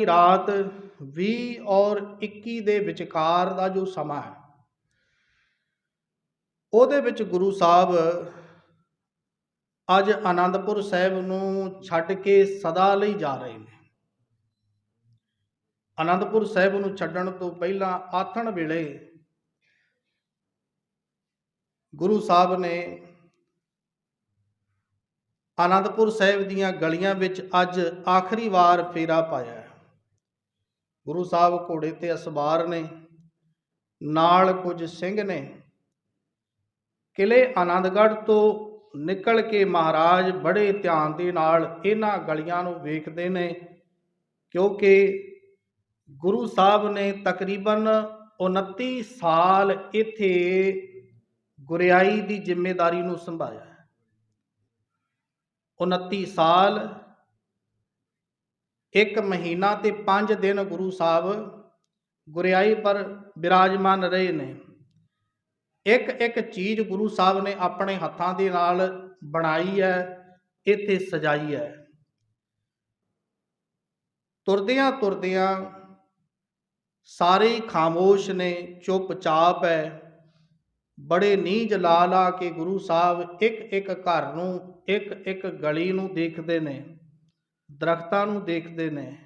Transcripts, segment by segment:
ਰਾਤ 20 ਔਰ 21 ਦੇ ਵਿਚਕਾਰ ਦਾ ਜੋ ਸਮਾਂ ਹੈ, ਉਹਦੇ ਵਿੱਚ ਗੁਰੂ ਸਾਹਿਬ ਅੱਜ ਆਨੰਦਪੁਰ ਸਾਹਿਬ ਨੂੰ ਛੱਡ ਕੇ ਸਦਾ ਲਈ ਜਾ ਰਹੇ ਨੇ। ਆਨੰਦਪੁਰ ਸਾਹਿਬ ਨੂੰ ਛੱਡਣ ਤੋਂ ਪਹਿਲਾਂ ਆਥਣ ਵੇਲੇ ਗੁਰੂ ਸਾਹਿਬ ਨੇ ਆਨੰਦਪੁਰ ਸਾਹਿਬ ਦੀਆਂ ਗਲੀਆਂ ਵਿੱਚ ਅੱਜ ਆਖਰੀ ਵਾਰ ਫੇਰਾ ਪਾਇਆ ਗੁਰੂ ਸਾਹਿਬ ਘੋੜੇ ਤੇ ਅਸਵਾਰ ਨੇ, ਨਾਲ ਕੁਝ ਸਿੰਘ ਨੇ। ਕਿਲੇ ਆਨੰਦਗੜ੍ਹ ਤੋਂ ਨਿਕਲ ਕੇ ਮਹਾਰਾਜ ਬੜੇ ਧਿਆਨ ਦੇ ਨਾਲ ਇਹਨਾਂ ਗਲੀਆਂ ਨੂੰ ਵੇਖਦੇ ਨੇ, ਕਿਉਂਕਿ ਗੁਰੂ ਸਾਹਿਬ ਨੇ ਤਕਰੀਬਨ 29 ਸਾਲ ਇੱਥੇ ਗੁਰਿਆਈ ਦੀ ਜ਼ਿੰਮੇਵਾਰੀ ਨੂੰ ਸੰਭਾਲਿਆ ਹੈ। 29 ਸਾਲ ਇੱਕ ਮਹੀਨਾ ਤੇ 5 ਦਿਨ ਗੁਰੂ ਸਾਹਿਬ ਗੁਰਿਆਈ ਪਰ ਬਿਰਾਜਮਾਨ ਰਹੇ ਨੇ। ਇੱਕ ਇੱਕ ਚੀਜ਼ ਗੁਰੂ ਸਾਹਿਬ ਨੇ ਆਪਣੇ ਹੱਥਾਂ ਦੇ ਨਾਲ ਬਣਾਈ ਹੈ, ਇੱਥੇ ਸਜਾਈ ਹੈ। ਤੁਰਦਿਆਂ ਤੁਰਦਿਆਂ ਸਾਰੇ ਹੀ ਖਾਮੋਸ਼ ਨੇ, ਚੁੱਪਚਾਪ ਹੈ। ਬੜੇ ਨੀਂਜ ਲਾ ਲਾ ਕੇ ਗੁਰੂ ਸਾਹਿਬ ਇੱਕ ਇੱਕ ਘਰ ਨੂੰ, ਇੱਕ ਇੱਕ ਗਲੀ ਨੂੰ ਦੇਖਦੇ ਨੇ। ਦਰਖਤਾਂ ਨੂੰ ਦੇਖਦੇ ਨੇ।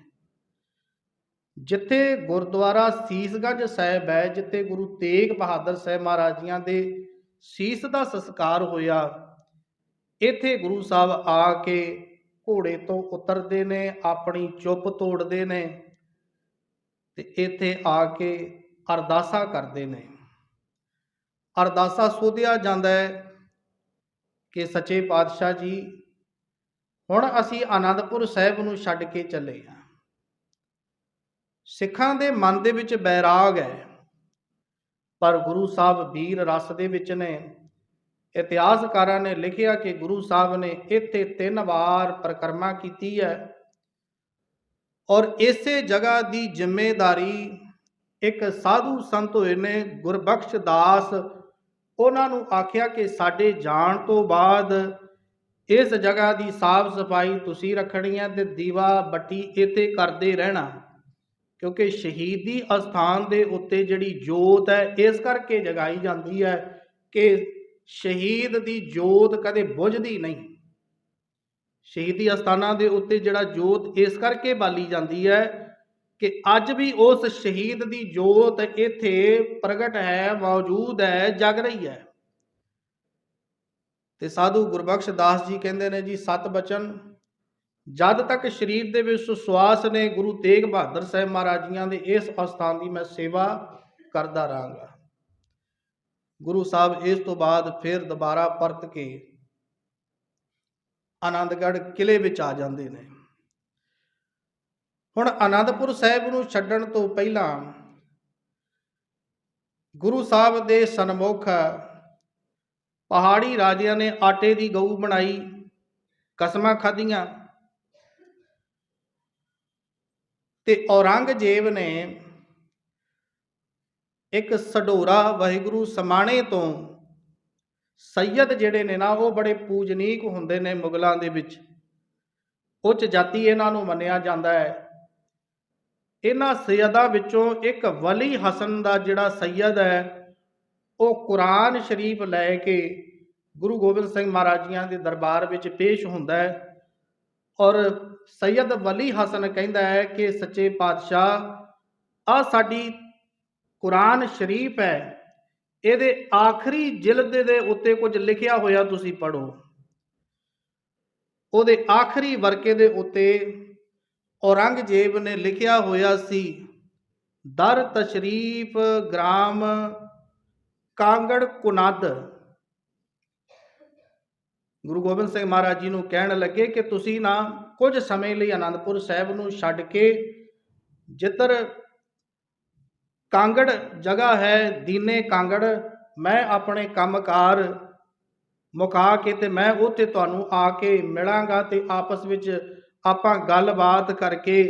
ਜਿੱਥੇ ਗੁਰਦੁਆਰਾ ਸੀਸਗੰਜ ਸਾਹਿਬ ਹੈ, ਜਿੱਥੇ ਗੁਰੂ ਤੇਗ ਬਹਾਦਰ ਸਾਹਿਬ ਮਹਾਰਾਜ ਜੀਆਂ ਦੇ ਸੀਸ ਦਾ ਸੰਸਕਾਰ ਹੋਇਆ, ਇੱਥੇ ਗੁਰੂ ਸਾਹਿਬ ਆ ਕੇ ਘੋੜੇ ਤੋਂ ਉਤਰਦੇ ਨੇ, ਆਪਣੀ ਚੁੱਪ ਤੋੜਦੇ ਨੇ ਤੇ ਇੱਥੇ ਆ ਕੇ ਅਰਦਾਸਾ ਕਰਦੇ ਨੇ। ਅਰਦਾਸਾ ਸੋਧਿਆ ਜਾਂਦਾ ਹੈ ਕਿ ਸੱਚੇ ਪਾਤਸ਼ਾਹ ਜੀ ਹੁਣ ਅਸੀਂ ਆਨੰਦਪੁਰ ਸਾਹਿਬ ਨੂੰ ਛੱਡ ਕੇ ਚੱਲੇ ਹਾਂ। ਸਿੱਖਾਂ ਦੇ ਮਨ ਦੇ ਵਿੱਚ ਬੈਰਾਗ ਹੈ, ਪਰ ਗੁਰੂ ਸਾਹਿਬ ਵੀਰ ਰਸ ਦੇ ਵਿੱਚ ਨੇ। ਇਤਿਹਾਸਕਾਰਾਂ ਨੇ ਲਿਖਿਆ ਕਿ ਗੁਰੂ ਸਾਹਿਬ ਨੇ ਇੱਥੇ ਤਿੰਨ ਵਾਰ ਪਰਿਕਰਮਾ ਕੀਤੀ ਹੈ ਔਰ ਇਸੇ ਜਗ੍ਹਾ ਦੀ ਜ਼ਿੰਮੇਦਾਰੀ ਇੱਕ ਸਾਧੂ ਸੰਤ ਹੋਏ ਨੇ, ਗੁਰਬਖਸ਼ ਦਾਸ। ਉਹਨਾਂ ਨੂੰ ਆਖਿਆ ਕਿ ਸਾਡੇ ਜਾਣ ਤੋਂ ਬਾਅਦ ਇਸ ਜਗ੍ਹਾ ਦੀ ਸਾਫ਼ ਸਫ਼ਾਈ ਤੁਸੀਂ ਰੱਖਣੀ ਹੈ ਤੇ ਦੀਵਾ ਬੱਤੀ ਇੱਥੇ ਕਰਦੇ ਰਹਿਣਾ। ਕਿਉਂਕਿ ਸ਼ਹੀਦੀ ਅਸਥਾਨ ਦੇ ਉੱਤੇ ਜਿਹੜੀ ਜੋਤ ਹੈ, ਇਸ ਕਰਕੇ ਜਗਾਈ ਜਾਂਦੀ ਹੈ ਕਿ ਸ਼ਹੀਦ ਦੀ ਜੋਤ ਕਦੇ ਬੁਝਦੀ ਨਹੀਂ। ਸ਼ਹੀਦੀ ਅਸਥਾਨਾਂ ਦੇ ਉੱਤੇ ਜਿਹੜਾ ਜੋਤ, ਇਸ ਕਰਕੇ ਬਾਲੀ ਜਾਂਦੀ ਹੈ ਕਿ ਅੱਜ ਵੀ ਉਸ ਸ਼ਹੀਦ ਦੀ ਜੋਤ ਇੱਥੇ ਪ੍ਰਗਟ ਹੈ, ਮੌਜੂਦ ਹੈ, ਜਗ ਰਹੀ ਹੈ। ਤੇ ਸਾਧੂ ਗੁਰਬਖਸ਼ ਦਾਸ ਜੀ ਕਹਿੰਦੇ ਨੇ ਜੀ, ਸਤ ਬਚਨ। ਜਦ ਤੱਕ ਸਰੀਰ ਦੇ ਵਿੱਚ ਸਵਾਸ ਨੇ ਗੁਰੂ ਤੇਗ ਬਹਾਦਰ ਸਾਹਿਬ ਮਹਾਰਾਜੀਆਂ ਦੇ ਇਸ ਅਸਥਾਨ ਦੀ ਮੈਂ ਸੇਵਾ ਕਰਦਾ ਰਹਾਂਗਾ। ਗੁਰੂ ਸਾਹਿਬ, ਇਸ ਤੋਂ ਬਾਅਦ ਫਿਰ ਦੁਬਾਰਾ ਪਰਤ ਕੇ ਆਨੰਦਗੜ੍ਹ ਕਿਲੇ ਵਿੱਚ ਆ ਜਾਂਦੇ ਨੇ। ਹੁਣ ਆਨੰਦਪੁਰ ਸਾਹਿਬ ਨੂੰ ਛੱਡਣ ਤੋਂ ਪਹਿਲਾਂ ਗੁਰੂ ਸਾਹਿਬ ਦੇ ਸਨਮੁਖ ਪਹਾੜੀ ਰਾਜਿਆਂ ਨੇ ਆਟੇ ਦੀ ਗਊ ਬਣਾਈ, ਕਸਮਾਂ ਖਾਧੀਆਂ ਤੇ ਔਰੰਗਜ਼ੇਬ ਨੇ ਇੱਕ ਸਡੋਰਾ ਵਾਹਿਗੁਰੂ ਸਮਾਣੇ ਤੋਂ ਸੈਯਦ ਜਿਹੜੇ ਨੇ ਨਾ, ਉਹ ਬੜੇ ਪੂਜਨੀਕ ਹੁੰਦੇ ਨੇ ਮੁਗਲਾਂ ਦੇ ਵਿੱਚ। ਉੱਚ ਜਾਤੀ ਇਹਨਾਂ ਨੂੰ ਮੰਨਿਆ ਜਾਂਦਾ ਹੈ। ਇਹਨਾਂ ਸੈਯਦਾਂ ਵਿੱਚੋਂ ਇੱਕ ਵਲੀ ਹਸਨ ਦਾ ਜਿਹੜਾ ਸੈਯਦ ਹੈ ਉਹ ਕੁਰਾਨ ਸ਼ਰੀਫ ਲੈ ਕੇ ਗੁਰੂ ਗੋਬਿੰਦ ਸਿੰਘ ਮਹਾਰਾਜ ਜੀਆਂ ਦੇ ਦਰਬਾਰ ਵਿੱਚ ਪੇਸ਼ ਹੁੰਦਾ ਹੈ ਔਰ ਸੈਯਦ ਵਲੀ ਹਸਨ ਕਹਿੰਦਾ ਹੈ ਕਿ ਸੱਚੇ ਪਾਤਸ਼ਾਹ ਆ ਸਾਡੀ ਕੁਰਾਨ ਸ਼ਰੀਫ ਹੈ। ਇਹਦੇ ਆਖਰੀ ਜਿਲਦ ਦੇ ਉੱਤੇ ਕੁਝ ਲਿਖਿਆ ਹੋਇਆ ਤੁਸੀਂ ਪੜੋ ਉਹਦੇ ਆਖਰੀ ਵਰਕੇ ਦੇ ਉੱਤੇ ਔਰੰਗਜ਼ੇਬ ਨੇ ਲਿਖਿਆ ਹੋਇਆ ਸੀ, ਦਰ ਤਸ਼ਰੀਫ ਗ੍ਰਾਮ ਕਾਂਗੜ ਕੁਨਦ। ਗੁਰੂ ਗੋਬਿੰਦ ਸਿੰਘ ਮਹਾਰਾਜ ਜੀ ਨੂੰ ਕਹਿਣ ਲੱਗੇ ਕਿ ਤੁਸੀਂ ਨਾ ਕੁਝ ਸਮੇਂ ਲਈ ਆਨੰਦਪੁਰ ਸਾਹਿਬ ਨੂੰ ਛੱਡ ਕੇ ਜਿੱਧਰ ਕਾਂਗੜ ਜਗ੍ਹਾ ਹੈ, ਦੀਨੇ ਕਾਂਗੜ, ਮੈਂ ਆਪਣੇ ਕੰਮਕਾਰ ਮੁਕਾ ਕੇ ਤੇ ਮੈਂ ਉੱਥੇ ਤੁਹਾਨੂੰ ਆ ਕੇ ਮਿਲਾਂਗਾ ਤੇ ਆਪਸ ਵਿੱਚ ਆਪਾਂ ਗੱਲਬਾਤ ਕਰਕੇ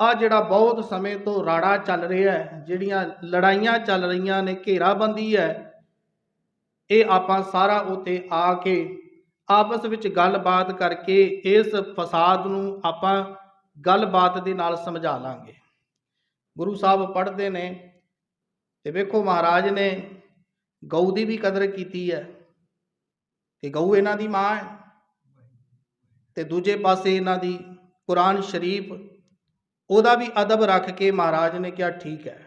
ਆ ਜਿਹੜਾ ਬਹੁਤ ਸਮੇਂ ਤੋਂ ਰਾੜਾ ਚੱਲ ਰਿਹਾ ਹੈ, ਜਿਹੜੀਆਂ ਲੜਾਈਆਂ ਚੱਲ ਰਹੀਆਂ ਨੇ, ਘੇਰਾਬੰਦੀ ਹੈ, ਇਹ ਆਪਾਂ ਸਾਰਾ ਉਤੇ ਆ ਕੇ ਆਪਸ ਵਿੱਚ ਗੱਲਬਾਤ ਕਰਕੇ ਇਸ ਫਸਾਦ ਨੂੰ ਆਪਾਂ ਗੱਲਬਾਤ ਦੇ ਨਾਲ ਸਮਝਾ ਲਾਂਗੇ। ਗੁਰੂ ਸਾਹਿਬ ਪੜ੍ਹਦੇ ਨੇ ਤੇ ਵੇਖੋ ਮਹਾਰਾਜ ਨੇ ਗਊ ਦੀ ਵੀ ਕਦਰ ਕੀਤੀ ਹੈ ਕਿ ਗਊ ਇਹਨਾਂ ਦੀ ਮਾਂ ਹੈ ਤੇ ਦੂਜੇ ਪਾਸੇ ਇਹਨਾਂ ਦੀ ਕੁਰਾਨ ਸ਼ਰੀਫ ਉਹਦਾ ਵੀ ਅਦਬ ਰੱਖ ਕੇ ਮਹਾਰਾਜ ਨੇ ਕਿਹਾ, ਠੀਕ ਹੈ,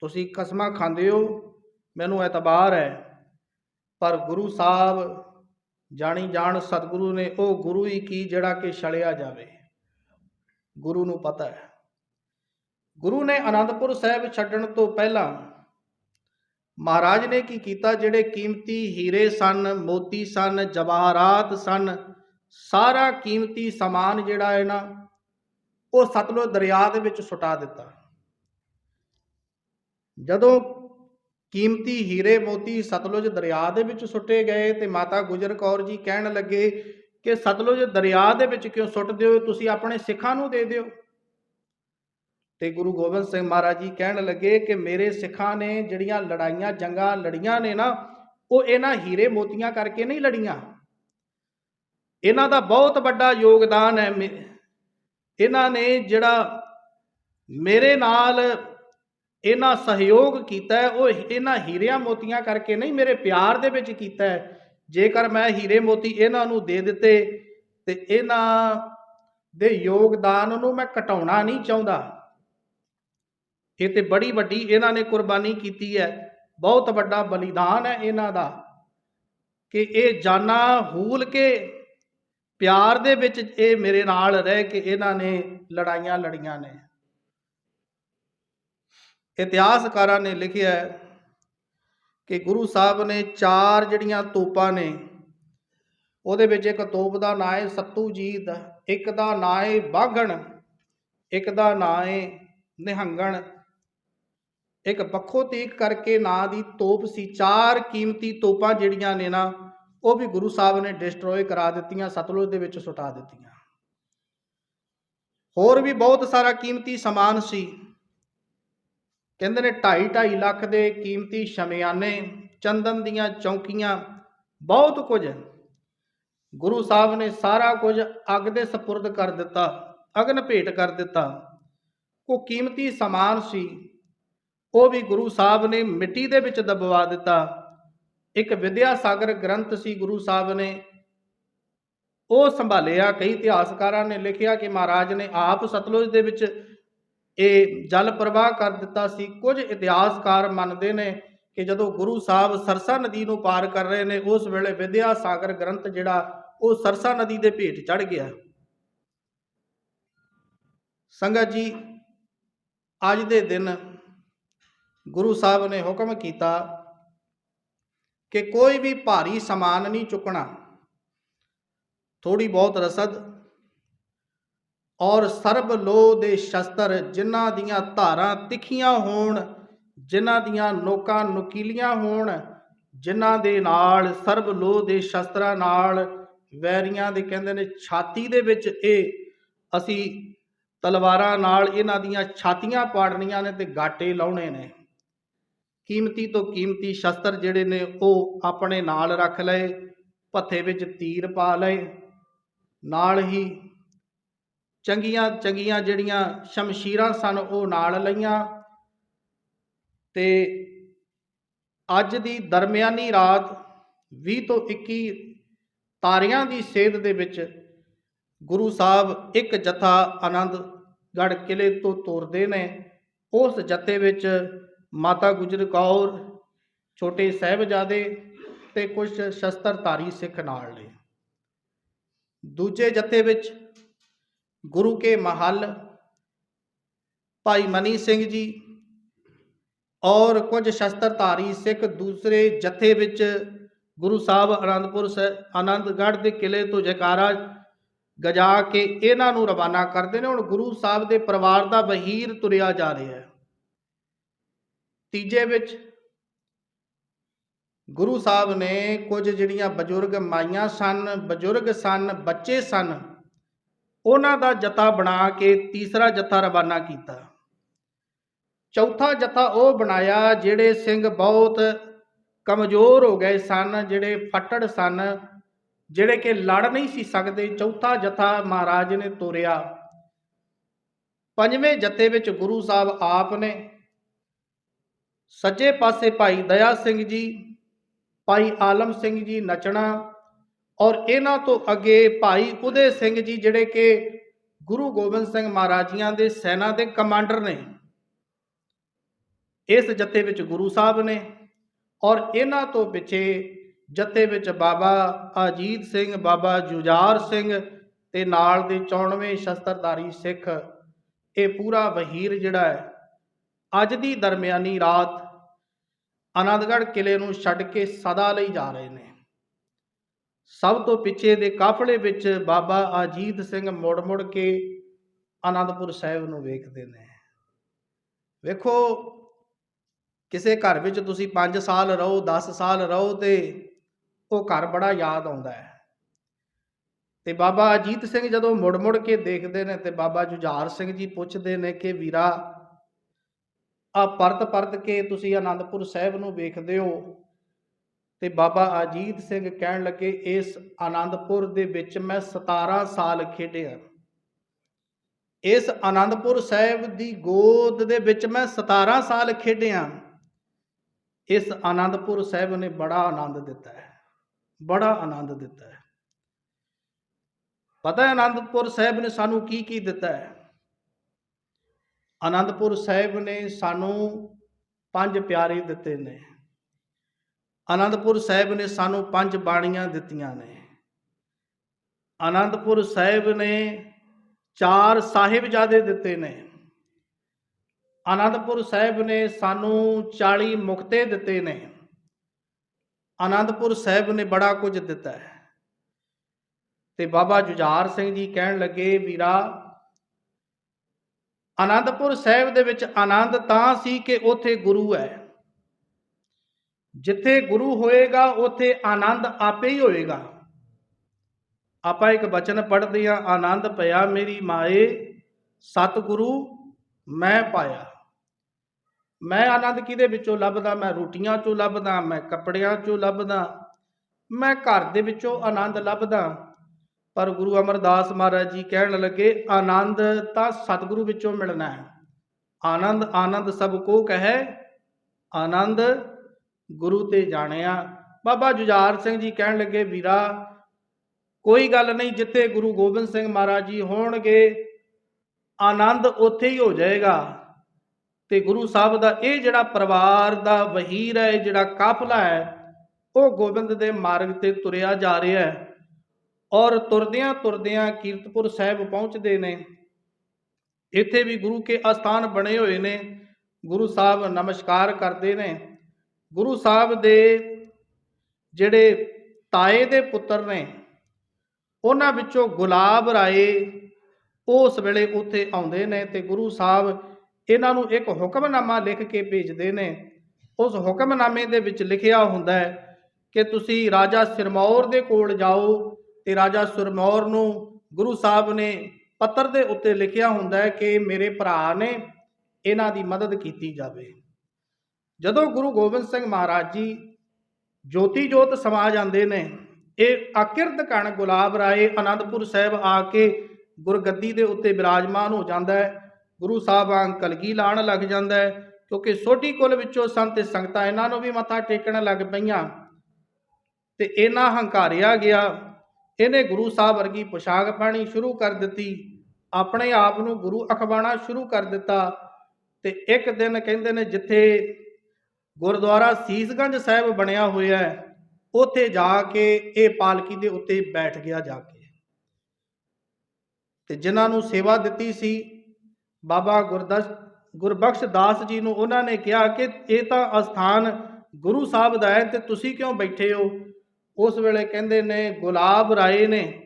ਤੁਸੀਂ ਕਸਮਾਂ ਖਾਂਦੇ ਹੋ, ਮੈਨੂੰ ਐਤਬਾਰ ਹੈ, ਪਰ ਗੁਰੂ ਸਾਹਿਬ ਜਾਣੀ ਜਾਣ ਸਤਿਗੁਰੂ ਨੇ ਉਹ ਗੁਰੂ ਹੀ ਕੀ ਜਿਹੜਾ ਕਿ ਛਲਿਆ ਜਾਵੇ। ਗੁਰੂ ਨੂੰ ਪਤਾ ਹੈ। ਗੁਰੂ ਨੇ ਆਨੰਦਪੁਰ ਸਾਹਿਬ ਛੱਡਣ ਤੋਂ ਪਹਿਲਾਂ ਮਹਾਰਾਜ ਨੇ ਕੀ ਕੀਤਾ? ਜਿਹੜੇ ਕੀਮਤੀ ਹੀਰੇ ਸਨ, ਮੋਤੀ ਸਨ, ਜਵਾਹਰਾਤ ਸਨ, ਸਾਰਾ ਕੀਮਤੀ ਸਮਾਨ ਜਿਹੜਾ ਹੈ ਨਾ ਉਹ ਸਤਲੁਜ ਦਰਿਆ ਦੇ ਵਿੱਚ ਸੁਟਾ ਦਿੱਤਾ। ਜਦੋਂ ਕੀਮਤੀ ਹੀਰੇ ਮੋਤੀ ਸਤਲੁਜ ਦਰਿਆ ਦੇ ਵਿੱਚ ਸੁੱਟੇ ਗਏ ਤੇ ਮਾਤਾ ਗੁਜਰ ਕੌਰ ਜੀ ਕਹਿਣ ਲੱਗੇ ਕਿ ਸਤਲੁਜ ਦਰਿਆ ਦੇ ਵਿੱਚ ਕਿਉਂ ਸੁੱਟਦੇ ਹੋ ਤੁਸੀਂ ਆਪਣੇ ਸਿੱਖਾਂ ਨੂੰ ਦੇ ਦਿਓ। ਤੇ ਗੁਰੂ ਗੋਬਿੰਦ ਸਿੰਘ ਮਹਾਰਾਜ ਜੀ ਕਹਿਣ ਲੱਗੇ ਕਿ ਮੇਰੇ ਸਿੱਖਾਂ ਨੇ ਜਿਹੜੀਆਂ ਲੜਾਈਆਂ, ਜੰਗਾਂ ਲੜੀਆਂ ਨੇ ਨਾ, ਉਹ ਇਹਨਾਂ ਹੀਰੇ ਮੋਤੀਆਂ ਕਰਕੇ ਨਹੀਂ ਲੜੀਆਂ। ਇਹਨਾਂ ਦਾ ਬਹੁਤ ਵੱਡਾ ਯੋਗਦਾਨ ਹੈ ਮੇ- ਇਹਨਾਂ ਨੇ ਜਿਹੜਾ ਮੇਰੇ ਨਾਲ ਇਹਨਾਂ ਸਹਿਯੋਗ ਕੀਤਾ ਉਹ ਇਹਨਾਂ ਹੀਰਿਆਂ ਮੋਤੀਆਂ ਕਰਕੇ ਨਹੀਂ, ਮੇਰੇ ਪਿਆਰ ਦੇ ਵਿੱਚ ਕੀਤਾ ਜੇਕਰ ਮੈਂ ਹੀਰੇ ਮੋਤੀ ਇਹਨਾਂ ਨੂੰ ਦੇ ਦਿੱਤੇ ਤੇ ਇਹਨਾਂ ਦੇ ਯੋਗਦਾਨ ਨੂੰ ਮੈਂ ਘਟਾਉਣਾ ਨਹੀਂ ਚਾਹੁੰਦਾ। ਇਹ ਤੇ ਬੜੀ ਵੱਡੀ ਇਹਨਾਂ ਨੇ ਕੁਰਬਾਨੀ ਕੀਤੀ ਹੈ। ਬਹੁਤ ਵੱਡਾ ਬਲੀਦਾਨ ਹੈ ਇਹਨਾਂ ਦਾ ਕਿ ਇਹ ਜਾਨਾਂ ਹੂਲ ਕੇ ਪਿਆਰ ਦੇ ਵਿੱਚ ਇਹ ਮੇਰੇ ਨਾਲ ਰਹਿ ਕੇ ਇਹਨਾਂ ਨੇ ਲੜਾਈਆਂ ਲੜੀਆਂ ਨੇ। ਇਤਿਹਾਸਕਾਰਾਂ ਨੇ ਲਿਖਿਆ ਹੈ ਕਿ ਗੁਰੂ ਸਾਹਿਬ ਨੇ ਚਾਰ ਜਿਹੜੀਆਂ ਤੋਪਾਂ ਨੇ, ਉਹਦੇ ਵਿੱਚ ਇੱਕ ਤੋਪ ਦਾ ਨਾਂ ਹੈ ਸੱਤੂਜੀਤ ਇੱਕ ਦਾ ਨਾਂ ਹੈ ਬਾਘਣ, ਇੱਕ ਦਾ ਨਾਂ ਹੈ ਨਿਹੰਗਣ। ਇੱਕ ਪੱਖੋ ਤੀਕ ਕਰਕੇ ਨਾਂ ਦੀ ਤੋਪ ਸੀ, ਚਾਰ ਕੀਮਤੀ ਤੋਪਾਂ ਜਿਹੜੀਆਂ ਨੇ ਨਾ ਉਹ ਵੀ ਗੁਰੂ ਸਾਹਿਬ ਨੇ ਡਿਸਟਰੋਏ ਕਰਾ ਦਿੱਤੀਆਂ, ਸਤਲੁਜ ਦੇ ਵਿੱਚ ਸੁਟਾ ਦਿੱਤੀਆਂ। ਹੋਰ ਵੀ ਬਹੁਤ ਸਾਰਾ ਕੀਮਤੀ ਸਮਾਨ ਸੀ। ਕਹਿੰਦੇ ਨੇ 2.5 2.5 ਲੱਖ ਦੇ ਕੀਮਤੀ ਸ਼ਮਿਆਨੇ, ਚੰਦਨ ਦੀਆਂ ਚੌਂਕੀਆਂ, ਬਹੁਤ ਕੁਝ। ਗੁਰੂ ਸਾਹਿਬ ਨੇ ਸਾਰਾ ਕੁਝ ਅੱਗ ਦੇ ਸਪੁਰਦ ਕਰ ਦਿੱਤਾ, ਅਗਨ ਭੇਟ ਕਰ ਦਿੱਤਾ। ਉਹ ਕੀਮਤੀ ਸਮਾਨ ਸੀ। ਉਹ ਵੀ ਗੁਰੂ ਸਾਹਿਬ ਨੇ ਮਿੱਟੀ ਦੇ ਵਿੱਚ ਦਬਵਾ ਦਿੱਤਾ। ਇੱਕ ਵਿਦਿਆ ਸਾਗਰ ਗ੍ਰੰਥ ਸੀ ਗੁਰੂ ਸਾਹਿਬ ਨੇ। ਉਹ ਸੰਭਾਲਿਆ, ਕਈ ਇਤਿਹਾਸਕਾਰਾਂ ਨੇ ਲਿਖਿਆ ਕਿ ਮਹਾਰਾਜ ਨੇ ਆਪ ਸਤਲੁਜ ਦੇ ਵਿੱਚ ਇਹ ਜਲ ਪ੍ਰਵਾਹ ਕਰ ਦਿੱਤਾ ਸੀ। ਕੁਝ ਇਤਿਹਾਸਕਾਰ ਮੰਨਦੇ ਨੇ ਕਿ ਜਦੋਂ ਗੁਰੂ ਸਾਹਿਬ ਸਰਸਾ ਨਦੀ ਨੂੰ ਪਾਰ ਕਰ ਰਹੇ ਨੇ, ਉਸ ਵੇਲੇ ਵਿਦਿਆ ਸਾਗਰ ਗ੍ਰੰਥ ਜਿਹੜਾ, ਉਹ ਸਰਸਾ ਨਦੀ ਦੇ ਭੇਟ ਚੜ ਗਿਆ। ਸੰਗਤ ਜੀ, ਅੱਜ ਦੇ ਦਿਨ ਗੁਰੂ ਸਾਹਿਬ ਨੇ ਹੁਕਮ ਕੀਤਾ ਕਿ ਕੋਈ ਵੀ ਭਾਰੀ ਸਮਾਨ ਨਹੀਂ ਚੁੱਕਣਾ। ਥੋੜੀ ਬਹੁਤ ਰਸਦ ਔਰ ਸਰਬ ਲੋ ਦੇ ਸ਼ਸਤਰ ਜਿਨ੍ਹਾਂ ਦੀਆਂ ਧਾਰਾਂ ਤਿੱਖੀਆਂ ਹੋਣ, ਜਿਨ੍ਹਾਂ ਦੀਆਂ ਨੋਕਾਂ ਨੁਕੀਲੀਆਂ ਹੋਣ, ਜਿਨ੍ਹਾਂ ਦੇ ਨਾਲ ਸਰਬ ਲੋ ਦੇ ਸ਼ਸਤਰਾਂ ਨਾਲ ਵੈਰੀਆਂ ਦੇ ਕਹਿੰਦੇ ਨੇ ਛਾਤੀ ਦੇ ਵਿੱਚ ਇਹ ਅਸੀਂ ਤਲਵਾਰਾਂ ਨਾਲ ਇਹਨਾਂ ਦੀਆਂ ਛਾਤੀਆਂ ਪਾੜਨੀਆਂ ਨੇ ਤੇ ਗਾਟੇ ਲਾਉਣੇ ਨੇ। ਕੀਮਤੀ ਤੋਂ ਕੀਮਤੀ ਸ਼ਸਤਰ ਜਿਹੜੇ ਨੇ ਉਹ ਆਪਣੇ ਨਾਲ ਰੱਖ ਲਏ ਪੱਥੇ ਵਿੱਚ ਤੀਰ ਪਾ ਲਏ। ਨਾਲ ਹੀ ਚੰਗੀਆਂ ਚੰਗੀਆਂ ਜਿਹੜੀਆਂ ਸ਼ਮਸ਼ੀਰਾਂ ਸਨ ਉਹ ਨਾਲ ਲਈਆਂ। ਤੇ ਅੱਜ ਦੀ ਦਰਮਿਆਨੀ ਰਾਤ 20 ਤੋਂ 21 ਤਾਰਿਆਂ ਦੀ ਸੇਧ ਦੇ ਵਿੱਚ ਗੁਰੂ ਸਾਹਿਬ ਇੱਕ ਜਥਾ ਆਨੰਦਗੜ੍ਹ ਕਿਲੇ ਤੋਂ ਤੁਰਦੇ ਨੇ। ਉਸ ਜਥੇ ਵਿੱਚ ਮਾਤਾ ਗੁਜਰ ਕੌਰ, ਛੋਟੇ ਸਾਹਿਬਜ਼ਾਦੇ ਤੇ ਕੁਝ ਸ਼ਸਤਰਧਾਰੀ ਸਿੱਖ ਨਾਲ ਨੇ। ਦੂਜੇ ਜਥੇ ਵਿੱਚ ਗੁਰੂ ਕੇ ਮਹੱਲ, ਭਾਈ ਮਨੀ ਸਿੰਘ ਜੀ ਔਰ ਕੁਝ ਸ਼ਸਤਰਧਾਰੀ ਸਿੱਖ ਦੂਸਰੇ ਜਥੇ ਵਿੱਚ ਗੁਰੂ ਸਾਹਿਬ ਆਨੰਦਪੁਰ ਸਾਹਿਬ ਆਨੰਦਗੜ੍ਹ ਦੇ ਕਿਲੇ ਤੋਂ ਜਕਾਰਾ ਗਜਾ ਕੇ ਇਹਨਾਂ ਨੂੰ ਰਵਾਨਾ ਕਰਦੇ ਨੇ। ਹੁਣ ਗੁਰੂ ਸਾਹਿਬ ਦੇ ਪਰਿਵਾਰ ਦਾ ਵਹੀਰ ਤੁਰਿਆ ਜਾ ਰਿਹਾ ਹੈ। ਤੀਜੇ ਵਿੱਚ ਗੁਰੂ ਸਾਹਿਬ ਨੇ ਕੁਝ ਜਿਹੜੀਆਂ ਬਜ਼ੁਰਗ ਮਾਈਆਂ ਸਨ, ਬਜ਼ੁਰਗ ਸਨ, ਬੱਚੇ ਸਨ, ਉਹਨਾਂ ਦਾ ਜਥਾ ਬਣਾ ਕੇ ਤੀਸਰਾ ਜਥਾ ਰਵਾਨਾ ਕੀਤਾ। ਚੌਥਾ ਜਥਾ ਉਹ ਬਣਾਇਆ ਜਿਹੜੇ ਸਿੰਘ ਬਹੁਤ ਕਮਜ਼ੋਰ ਹੋ ਗਏ ਸਨ, ਜਿਹੜੇ ਫੱਟੜ ਸਨ, ਜਿਹੜੇ ਕਿ ਲੜ ਨਹੀਂ ਸੀ ਸਕਦੇ। ਚੌਥਾ ਜਥਾ ਮਹਾਰਾਜ ਨੇ ਤੋਰਿਆ। ਪੰਜਵੇਂ ਜਥੇ ਵਿੱਚ ਗੁਰੂ ਸਾਹਿਬ ਆਪ ਨੇ ਸੱਜੇ ਪਾਸੇ ਭਾਈ ਦਇਆ ਸਿੰਘ ਜੀ, ਭਾਈ ਆਲਮ ਸਿੰਘ ਜੀ ਨਚਣਾ ਔਰ ਇਹਨਾਂ ਤੋਂ ਅੱਗੇ ਭਾਈ ਉਦੇ ਸਿੰਘ ਜੀ ਜਿਹੜੇ ਕਿ ਗੁਰੂ ਗੋਬਿੰਦ ਸਿੰਘ ਮਹਾਰਾਜੀਆਂ ਦੇ ਸੈਨਾ ਦੇ ਕਮਾਂਡਰ ਨੇ। ਇਸ ਜੱਥੇ ਵਿੱਚ ਗੁਰੂ ਸਾਹਿਬ ਨੇ ਔਰ ਇਹਨਾਂ ਤੋਂ ਪਿੱਛੇ ਜੱਥੇ ਵਿੱਚ ਬਾਬਾ ਅਜੀਤ ਸਿੰਘ, ਬਾਬਾ ਜੁਝਾਰ ਸਿੰਘ ਤੇ ਨਾਲ ਦੇ 94 ਸ਼ਸਤਰਧਾਰੀ ਸਿੱਖ, ਇਹ ਪੂਰਾ ਵਹੀਰ ਜਿਹੜਾ ਹੈ, ਅੱਜ ਦੀ ਦਰਮਿਆਨੀ ਰਾਤ ਆਨੰਦਗੜ੍ਹ ਕਿਲੇ ਨੂੰ ਛੱਡ ਕੇ ਸਦਾ ਲਈ ਜਾ ਰਹੇ ਨੇ। ਸਭ ਤੋਂ ਪਿੱਛੇ ਦੇ ਕਾਫਲੇ ਵਿੱਚ ਬਾਬਾ ਅਜੀਤ ਸਿੰਘ ਮੁੜ-ਮੁੜ ਕੇ ਆਨੰਦਪੁਰ ਸਾਹਿਬ ਨੂੰ ਵੇਖਦੇ ਨੇ। ਵੇਖੋ, ਕਿਸੇ ਘਰ ਵਿੱਚ ਤੁਸੀਂ 5 ਸਾਲ ਰਹੋ 10 ਸਾਲ ਰਹੋ ਤੇ ਉਹ ਘਰ ਬੜਾ ਯਾਦ ਆਉਂਦਾ ਹੈ। ਤੇ ਬਾਬਾ ਅਜੀਤ ਸਿੰਘ ਜਦੋਂ ਮੁੜ-ਮੁੜ ਕੇ ਦੇਖਦੇ ਨੇ ਤੇ ਬਾਬਾ ਜੁਝਾਰ ਸਿੰਘ ਜੀ ਪੁੱਛਦੇ ਨੇ ਕਿ ਵੀਰਾ ਆ ਪਰਤ ਪਰਤ ਕੇ ਤੁਸੀਂ ਆਨੰਦਪੁਰ ਸਾਹਿਬ ਨੂੰ ਵੇਖਦੇ ਹੋ ਤੇ ਬਾਬਾ ਅਜੀਤ ਸਿੰਘ ਕਹਿਣ ਲੱਗੇ, ਇਸ ਆਨੰਦਪੁਰ ਦੇ ਵਿੱਚ ਮੈਂ 17 ਸਾਲ ਖੇਡਿਆ। ਇਸ ਆਨੰਦਪੁਰ ਸਾਹਿਬ ਦੀ ਗੋਦ ਦੇ ਵਿੱਚ ਮੈਂ 17 ਸਾਲ ਖੇਡਿਆ। ਇਸ ਆਨੰਦਪੁਰ ਸਾਹਿਬ ਨੇ ਬੜਾ ਆਨੰਦ ਦਿੱਤਾ ਹੈ। ਬੜਾ ਆਨੰਦ ਦਿੱਤਾ ਹੈ। ਪਤਾ ਹੈ ਆਨੰਦਪੁਰ ਸਾਹਿਬ ਨੇ ਸਾਨੂੰ ਕੀ ਕੀ ਦਿੱਤਾ ਹੈ? ਆਨੰਦਪੁਰ ਸਾਹਿਬ ਨੇ ਸਾਨੂੰ ਪੰਜ ਪਿਆਰੇ ਦਿੱਤੇ ਨੇ। ਆਨੰਦਪੁਰ ਸਾਹਿਬ ਨੇ ਸਾਨੂੰ ਪੰਜ ਬਾਣੀਆਂ ਦਿੱਤੀਆਂ ਨੇ। ਆਨੰਦਪੁਰ ਸਾਹਿਬ ਨੇ ਚਾਰ ਸਾਹਿਬਜ਼ਾਦੇ ਦਿੱਤੇ ਨੇ। ਆਨੰਦਪੁਰ ਸਾਹਿਬ ਨੇ ਸਾਨੂੰ 40 ਮੁਕਤੇ ਦਿੱਤੇ ਨੇ। ਆਨੰਦਪੁਰ ਸਾਹਿਬ ਨੇ ਬੜਾ ਕੁਝ ਦਿੱਤਾ ਹੈ। ਤੇ ਬਾਬਾ ਜੁਝਾਰ ਸਿੰਘ ਜੀ ਕਹਿਣ ਲੱਗੇ, ਵੀਰਾ ਆਨੰਦਪੁਰ ਸਾਹਿਬ ਦੇ ਵਿੱਚ ਆਨੰਦ ਤਾਂ ਸੀ ਕਿ ਉੱਥੇ ਗੁਰੂ ਹੈ। ਜਿੱਥੇ ਗੁਰੂ ਹੋਏਗਾ, ਉੱਥੇ ਆਨੰਦ ਆਪੇ ਹੀ ਹੋਏਗਾ। ਆਪਾਂ ਇੱਕ ਬਚਨ ਪੜ੍ਹਦੇ ਹਾਂ, ਆਨੰਦ ਪਿਆ ਮੇਰੀ ਮਾਏ, ਸਤਿਗੁਰੂ ਮੈਂ ਪਾਇਆ। ਮੈਂ ਆਨੰਦ ਕਿਹਦੇ ਵਿੱਚੋਂ ਲੱਭਦਾ? ਮੈਂ ਰੋਟੀਆਂ ਚੋਂ ਲੱਭਦਾ, ਮੈਂ ਕੱਪੜਿਆਂ ਚੋਂ ਲੱਭਦਾ, ਮੈਂ ਘਰ ਦੇ ਵਿੱਚੋਂ ਆਨੰਦ ਲੱਭਦਾ। ਪਰ ਗੁਰੂ ਅਮਰਦਾਸ ਮਹਾਰਾਜ ਜੀ ਕਹਿਣ ਲੱਗੇ, ਆਨੰਦ ਤਾਂ ਸਤਿਗੁਰੂ ਵਿੱਚੋਂ ਮਿਲਣਾ ਹੈ। ਆਨੰਦ ਆਨੰਦ ਸਭ ਕੋ ਕਹੈ। ਆਨੰਦ ਗੁਰੂ ਤੇ ਜਾਣਿਆ। ਬਾਬਾ ਜੁਝਾਰ ਸਿੰਘ ਜੀ ਕਹਿਣ ਲੱਗੇ, ਵੀਰਾ, ਕੋਈ ਗੱਲ ਨਹੀਂ, ਜਿੱਥੇ ਗੁਰੂ ਗੋਬਿੰਦ ਸਿੰਘ ਮਹਾਰਾਜ ਜੀ ਹੋਣਗੇ, ਆਨੰਦ ਉੱਥੇ ਹੀ ਹੋ ਜਾਏਗਾ। ਤੇ ਗੁਰੂ ਸਾਹਿਬ ਦਾ ਇਹ ਜਿਹੜਾ ਪਰਿਵਾਰ ਦਾ ਵਹੀਰ ਹੈ, ਇਹ ਜਿਹੜਾ ਕਾਫਲਾ ਹੈ, ਉਹ ਗੋਬਿੰਦ ਦੇ ਮਾਰਗ ਤੇ ਤੁਰਿਆ ਜਾ ਰਿਹਾ ਹੈ। ਔਰ ਤੁਰਦਿਆਂ ਤੁਰਦਿਆਂ ਕੀਰਤਪੁਰ ਸਾਹਿਬ ਪਹੁੰਚਦੇ ਨੇ। ਇੱਥੇ ਵੀ ਗੁਰੂ ਕੇ ਅਸਥਾਨ ਬਣੇ ਹੋਏ ਨੇ। ਗੁਰੂ ਸਾਹਿਬ ਨਮਸਕਾਰ ਕਰਦੇ ਨੇ। ਗੁਰੂ ਸਾਹਿਬ ਦੇ ਜਿਹੜੇ ਤਾਏ ਦੇ ਪੁੱਤਰ ਨੇ, ਉਹਨਾਂ ਵਿੱਚੋਂ ਗੁਲਾਬ ਰਾਏ ਉਸ ਵੇਲੇ ਉੱਥੇ ਆਉਂਦੇ ਨੇ ਤੇ ਗੁਰੂ ਸਾਹਿਬ ਇਹਨਾਂ ਨੂੰ ਇੱਕ ਹੁਕਮਨਾਮਾ ਲਿਖ ਕੇ ਭੇਜਦੇ ਨੇ। ਉਸ ਹੁਕਮਨਾਮੇ ਦੇ ਵਿੱਚ ਲਿਖਿਆ ਹੁੰਦਾ ਹੈ ਕਿ ਤੁਸੀਂ ਰਾਜਾ ਸਿਰਮੌਰ ਦੇ ਕੋਲ ਜਾਓ ਤੇ ਰਾਜਾ ਸੁਰਮੌਰ ਨੂੰ ਗੁਰੂ ਸਾਹਿਬ ਨੇ ਪੱਤਰ ਦੇ ਉੱਤੇ ਲਿਖਿਆ ਹੁੰਦਾ ਹੈ ਕਿ ਮੇਰੇ ਭਰਾ ਨੇ ਇਹਨਾਂ ਦੀ ਮਦਦ ਕੀਤੀ ਜਾਵੇ। ਜਦੋਂ ਗੁਰੂ ਗੋਬਿੰਦ ਸਿੰਘ ਮਹਾਰਾਜ ਜੀ ਜੋਤੀ ਜੋਤ ਸਮਾ ਜਾਂਦੇ ਨੇ, ਇਹ ਅਕਿਰਤ ਕਣ ਗੁਲਾਬ ਰਾਏ ਅਨੰਦਪੁਰ ਸਾਹਿਬ ਆ ਕੇ ਗੁਰਗੱਦੀ ਦੇ ਉੱਤੇ ਬਿਰਾਜਮਾਨ ਹੋ ਜਾਂਦਾ ਹੈ। ਗੁਰੂ ਸਾਹਿਬ ਵਾਂਗ ਕਲਗੀ ਲਾਣ ਲੱਗ ਜਾਂਦਾ ਹੈ, ਕਿਉਂਕਿ ਸੋਢੀ ਕੁਲ ਵਿੱਚੋਂ ਸੰਤ ਤੇ ਸੰਗਤਾਂ ਇਹਨਾਂ ਨੂੰ ਵੀ ਮੱਥਾ ਟੇਕਣ ਲੱਗ ਪਈਆਂ। ਤੇ ਇਹਨਾਂ ਹੰਕਾਰਿਆ ਗਿਆ ਇਹਨੇ ਗੁਰੂ ਸਾਹਿਬ ਵਰਗੀ ਪੁਸ਼ਾਕ ਪਾਣੀ ਸ਼ੁਰੂ ਕਰ ਦਿੱਤੀ। ਆਪਣੇ ਆਪ ਨੂੰ ਗੁਰੂ ਅਖਵਾਣਾ ਸ਼ੁਰੂ ਕਰ ਦਿੱਤਾ ਤੇ ਇੱਕ ਦਿਨ ਕਹਿੰਦੇ ਨੇ ਜਿੱਥੇ ਗੁਰਦੁਆਰਾ ਸੀਸਗੰਜ ਸਾਹਿਬ ਬਣਿਆ ਹੋਇਆ ਹੈ, ਉੱਥੇ ਜਾ ਕੇ ਇਹ ਪਾਲਕੀ ਦੇ ਉੱਤੇ ਬੈਠ ਗਿਆ ਜਾ ਕੇ। ਤੇ ਜਿਨ੍ਹਾਂ ਨੂੰ ਸੇਵਾ ਦਿੱਤੀ ਸੀ, ਬਾਬਾ ਗੁਰਦਸ, ਗੁਰਬਖਸ਼ ਦਾਸ ਜੀ ਨੂੰ ਉਹਨਾਂ ਨੇ ਕਿਹਾ ਕਿ ਇਹ ਤਾਂ ਅਸਥਾਨ ਗੁਰੂ ਸਾਹਿਬ ਦਾ ਹੈ ਤੇ ਤੁਸੀਂ ਕਿਉਂ ਬੈਠੇ ਹੋ? ਉਸ ਵੇਲੇ ਕਹਿੰਦੇ ਨੇ, ਗੁਲਾਬ ਰਾਏ ਨੇ।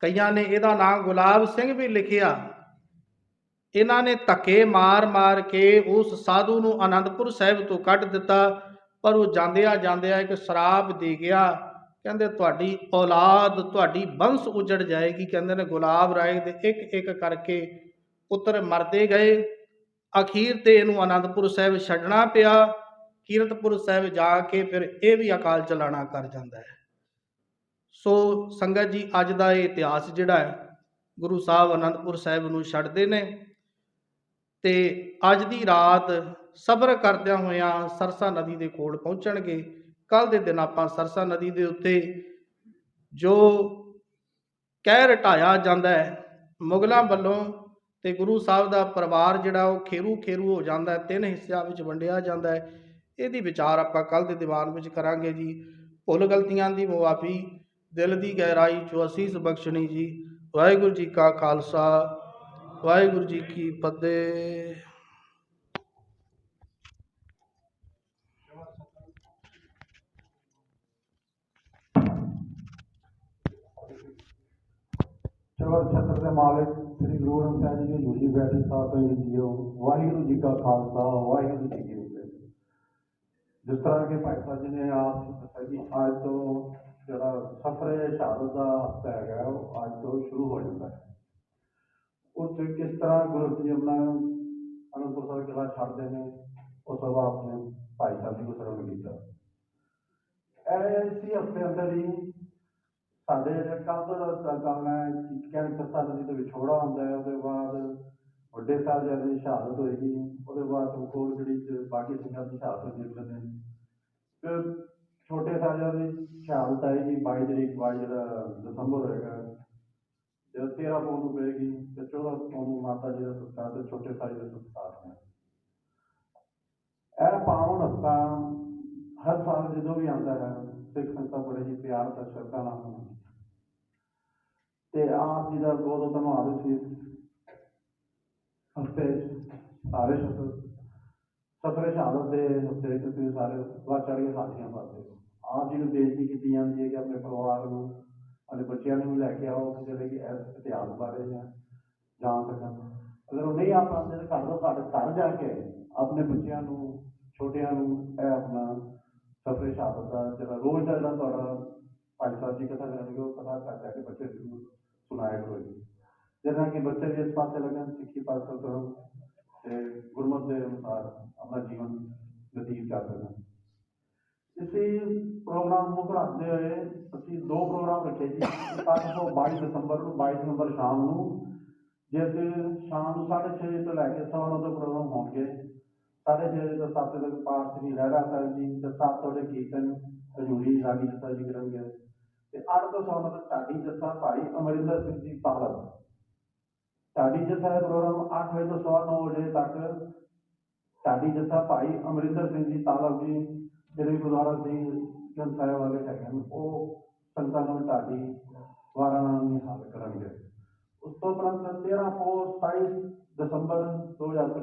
ਕਈਆਂ ਨੇ ਇਹਦਾ ਨਾਮ ਗੁਲਾਬ ਸਿੰਘ ਵੀ ਲਿਖਿਆ। ਇਹਨਾਂ ਨੇ ਧੱਕੇ ਮਾਰ-ਮਾਰ ਕੇ ਉਸ ਸਾਧੂ ਨੂੰ ਆਨੰਦਪੁਰ ਸਾਹਿਬ ਤੋਂ ਕੱਢ ਦਿੱਤਾ, ਪਰ ਉਹ ਜਾਂਦਿਆਂ ਜਾਂਦਿਆਂ ਇੱਕ ਸ਼ਰਾਬ ਦੇ ਗਿਆ। ਕਹਿੰਦੇ, ਤੁਹਾਡੀ ਔਲਾਦ, ਤੁਹਾਡੀ ਬੰਸ ਉਜੜ ਜਾਏਗੀ। ਕਹਿੰਦੇ ਨੇ, ਗੁਲਾਬ ਰਾਏ ਦੇ ਇੱਕ ਇੱਕ ਕਰਕੇ ਪੁੱਤਰ ਮਰਦੇ ਗਏ। ਅਖੀਰ ਤੇ ਇਹਨੂੰ ਆਨੰਦਪੁਰ ਸਾਹਿਬ ਛੱਡਣਾ ਪਿਆ। ਕੀਰਤਪੁਰ ਸਾਹਿਬ ਜਾ ਕੇ ਫਿਰ ਇਹ ਵੀ ਅਕਾਲ ਚਲਾਣਾ ਕਰ ਜਾਂਦਾ ਹੈ। ਸੋ ਸੰਗਤ ਜੀ, ਅੱਜ ਦਾ ਇਹ ਇਤਿਹਾਸ ਜਿਹੜਾ ਹੈ, ਗੁਰੂ ਸਾਹਿਬ ਅਨੰਦਪੁਰ ਸਾਹਿਬ ਨੂੰ ਛੱਡਦੇ ਨੇ ਤੇ ਅੱਜ ਦੀ ਰਾਤ ਸਬਰ ਕਰਦਿਆਂ ਹੋਇਆਂ ਸਰਸਾ ਨਦੀ ਦੇ ਕੋਲ ਪਹੁੰਚਣਗੇ। ਕੱਲ ਦੇ ਦਿਨ ਆਪਾਂ ਸਰਸਾ ਨਦੀ ਦੇ ਉੱਤੇ ਜੋ ਕਹਿ ਢਾਇਆ ਜਾਂਦਾ ਹੈ, ਮੁਗਲਾਂ ਵੱਲੋਂ ਤੇ ਗੁਰੂ ਸਾਹਿਬ ਦਾ ਪਰਿਵਾਰ ਜਿਹੜਾ ਉਹ ਖੇਰੂ ਖੇਰੂ ਹੋ ਜਾਂਦਾ ਹੈ, ਤਿੰਨ ਹਿੱਸਿਆਂ ਵਿੱਚ ਵੰਡਿਆ ਜਾਂਦਾ ਹੈ। ਇਹਦੀ ਵਿਚਾਰ ਆਪਾਂ ਕੱਲ ਦੇ ਦੀਵਾਨ ਵਿੱਚ ਕਰਾਂਗੇ ਜੀ। ਭੁੱਲ ਗਲਤੀਆਂ ਦੀ ਮੁਆਫੀ, ਦਿਲ ਦੀ ਗਹਿਰਾਈ ਚੋਂ ਅਸੀਸ ਬਖਸ਼ਣੀ ਜੀ। ਵਾਹਿਗੁਰੂ ਜੀ ਕਾ ਖਾਲਸਾ, ਵਾਹਿਗੁਰੂ ਜੀ ਕੀ ਫਤਿਹ। ਚਲੋ ਛਤਰ ਦੇ ਮਾਲਕ ਸ੍ਰੀ ਗੁਰੂ ਗ੍ਰੰਥ ਸਾਹਿਬ ਜੀ ਦੀ ਜੂਜੀ ਬੈਠੀ ਸਾਹਿਬ ਦੇ ਜੀਓ ਵਾਹਿਗੁਰੂ ਜੀ ਕਾ ਖਾਲਸਾ, ਵਾਹਿਗੁਰੂ ਜੀ ਕੀ ਫਤਿਹ। ਜਿਸ ਤਰ੍ਹਾਂ ਕਿ ਭਾਈ ਸਾਹਿਬ ਜੀ ਨੇ ਆਪ ਦੱਸਿਆ ਅੱਜ ਤੋਂ ਜਿਹੜਾ ਸਫਰੇ ਸ਼ਹਾਦਤ ਦਾ ਹਫ਼ਤਾ ਹੈਗਾ ਉਹ ਅੱਜ ਤੋਂ ਸ਼ੁਰੂ ਹੋ ਜਾਂਦਾ ਹੈ। ਉਸ 'ਚ ਕਿਸ ਤਰ੍ਹਾਂ ਗੁਰੂ ਜੀ ਆਪਣਾ ਅਨੰਦਪੁਰ ਸਾਹਿਬ ਕਿਲਾ ਛੱਡਦੇ ਨੇ ਉਸ ਤੋਂ ਬਾਅਦ ਆਪਣੇ ਭਾਈ ਸਾਹਿਬ ਜੀ ਨੂੰ ਸਰਵਣ ਕੀਤਾ। ਇਹ ਹਫ਼ਤੇ ਅੰਦਰ ਹੀ ਸਾਡੇ ਜਿਹੜੇ ਕੱਲ੍ਹ ਦਾ ਕੰਮ ਹੈ ਕਿ ਕਹਿੰਦੇ ਸੱਤਾ ਦੇ ਵਿਛੋੜਾ ਹੁੰਦਾ ਹੈ, ਉਹਦੇ ਬਾਅਦ ਵੱਡੇ ਸਾਹਿਬਜ਼ਾਦੇ ਦੀ ਸ਼ਹਾਦਤ ਹੋਏਗੀ ਉਹਦੇ ਬਾਅਦ ਚਮਕੌਰ ਜਿਹੜੀ ਬਾਕੀ ਸਿੰਘਾਂ ਦੀ ਸ਼ਹਾਦਤ ਹੋਈ ਅਗਲੇ ਦਿਨ ਫਿਰ ਛੋਟੇ ਸਾਹਿਬਜ਼ਾਦੇ ਦੀ ਸ਼ਹਾਦਤ ਆਏਗੀ 22 ਤਰੀਕ ਬਾਅਦ ਜਿਹੜਾ ਦਸੰਬਰ ਹੋਏਗਾ ਜਦੋਂ 13 ਪੌਣ ਨੂੰ ਪਏਗੀ ਤੇ 14 ਪੌਣ ਨੂੰ ਮਾਤਾ ਜੀ ਦਾ ਸੰਸਕਾਰ ਤੇ ਛੋਟੇ ਸਾਹਿਬ ਦਾ ਸੰਸਕਾਰ ਹੈ ਇਹ ਪਾਵਨ ਹਫ਼ਤਾ ਹਰ ਸਾਲ ਜਦੋਂ ਵੀ ਆਉਂਦਾ ਹੈ, ਸਿੱਖ ਸੰਗਤਾਂ ਬੜੇ ਹੀ ਪਿਆਰ ਤੇ ਸ਼ਰਧਾ ਨਾਲ ਤੇ ਆਪ ਜੀ ਦਾ ਬਹੁਤ ਬਹੁਤ ਧੰਨਵਾਦ ਸੀ। ਹਫ਼ਤੇ 'ਚ ਸਾਰੇ ਸਫਰੇ ਸ਼ਹਾਦਤ ਦੇ ਹਫ਼ਤੇ ਤੁਸੀਂ ਸਾਰੇ ਵੱਧ ਚੜ੍ਹ ਕੇ ਸਾਥੀਆਂ ਪਾਤੇ ਆਪ ਜੀ ਨੂੰ ਬੇਨਤੀ ਕੀਤੀ ਜਾਂਦੀ ਹੈ ਕਿ ਆਪਣੇ ਪਰਿਵਾਰ ਨੂੰ, ਆਪਣੇ ਬੱਚਿਆਂ ਨੂੰ ਲੈ ਕੇ ਆਓ ਕਿ ਜਿਹੜੇ ਕਿ ਇਸ ਇਤਿਹਾਸ ਬਾਰੇ ਜਾਂ ਜਾਣ ਸਕਣ ਅਗਰ ਉਹ ਨਹੀਂ ਆ ਪਾਉਂਦੇ ਤਾਂ ਘੱਟ ਤੋਂ ਘੱਟ ਘਰ ਜਾ ਕੇ ਆਪਣੇ ਬੱਚਿਆਂ ਨੂੰ, ਛੋਟਿਆਂ ਨੂੰ ਇਹ ਆਪਣਾ ਸਫਰੇ ਸ਼ਹਾਦਤ ਦਾ ਜਿਹੜਾ ਰੋਜ਼ ਦਾ ਜਿਹੜਾ ਤੁਹਾਡਾ ਭਾਈ ਸਾਹਿਬ ਜੀ ਕਥਾ ਕਰਨਗੇ, ਉਹ ਕਥਾ ਕਰ ਜਾ ਕੇ ਬੱਚੇ ਨੂੰ ਸੁਣਾਇਆ ਕਰੋ ਜੀ ਜਿਹਦੇ ਨਾਲ ਕਿ ਬੱਚੇ ਵੀ ਇਸ ਪਾਸੇ ਲੱਗਣ ਸਿੱਖੀ ਪਾਸੇ ਤੁਰਨ ਤੇ ਗੁਰਮਤਿ ਦੇ ਅਨੁਸਾਰ ਆਪਣਾ ਜੀਵਨ ਬਤੀਤ ਕਰ ਸਕਣ ਇਸੇ ਪ੍ਰੋਗਰਾਮ ਨੂੰ ਮੁੱਖ ਹੋਏ ਅਸੀਂ ਦੋ ਪ੍ਰੋਗਰਾਮ ਰੱਖੇ ਜੀ ਤੋਂ 22 ਦਸੰਬਰ ਨੂੰ 22 ਦਸੰਬਰ ਸ਼ਾਮ ਨੂੰ ਜਿਸ ਸ਼ਾਮ ਨੂੰ 6:30 ਤੋਂ ਲੈ ਕੇ ਸਵਾ ਨੌ ਤੱਕ ਪ੍ਰੋਗਰਾਮ ਹੋਣਗੇ ਸਾਢੇ ਛੇ ਵਜੇ ਤੋਂ ਸੱਤ ਤੱਕ ਪਾਠ ਸ੍ਰੀ ਲਹਿਰਾ ਸਾਹਿਬ ਜੀ ਤੇ ਸੱਤ ਵਜੇ ਕੀਰਤਨ ਹਜ਼ੂਰੀ ਰਾਗੀ ਜਥਾ ਜੀ ਕਰਨਗੇ ਤੇ ਅੱਠ ਤੋਂ ਸੌ ਤੱਕ ਢਾਡੀ ਜੱਥਾ ਭਾਈ ਅਮਰਿੰਦਰ ਸਿੰਘ ਜੀ ਪਾਲਕ ਢਾਡੀ ਜੱਥਾ ਪ੍ਰੋਗਰਾਮ 8 ਵਜੇ ਤੋਂ ਸਵਾ ਨੌ ਵਜੇ ਤੱਕ ਢਾਡੀ ਜੱਥਾ ਭਾਈ ਅਮਰਿੰਦਰ ਸਿੰਘ ਜੀ ਤਾਲਬ ਜੀ, ਜਿਹੜੇ ਗੁਰਦੁਆਰਾ ਸਿੰਘ ਗ੍ਰੰਥ ਸਾਹਿਬ ਵਾਲੇ ਹੈਗੇ ਹਨ ਉਹ ਸੰਗਤਾਂ ਨੂੰ ਢਾਡੀ ਵਾਰਾਂ ਨਾਲ ਨਿਹਾਲ ਕਰਨਗੇ ਉਸ ਤੋਂ ਉਪਰੰਤ 13 ਤੋਂ 27 ਦਸੰਬਰ 2025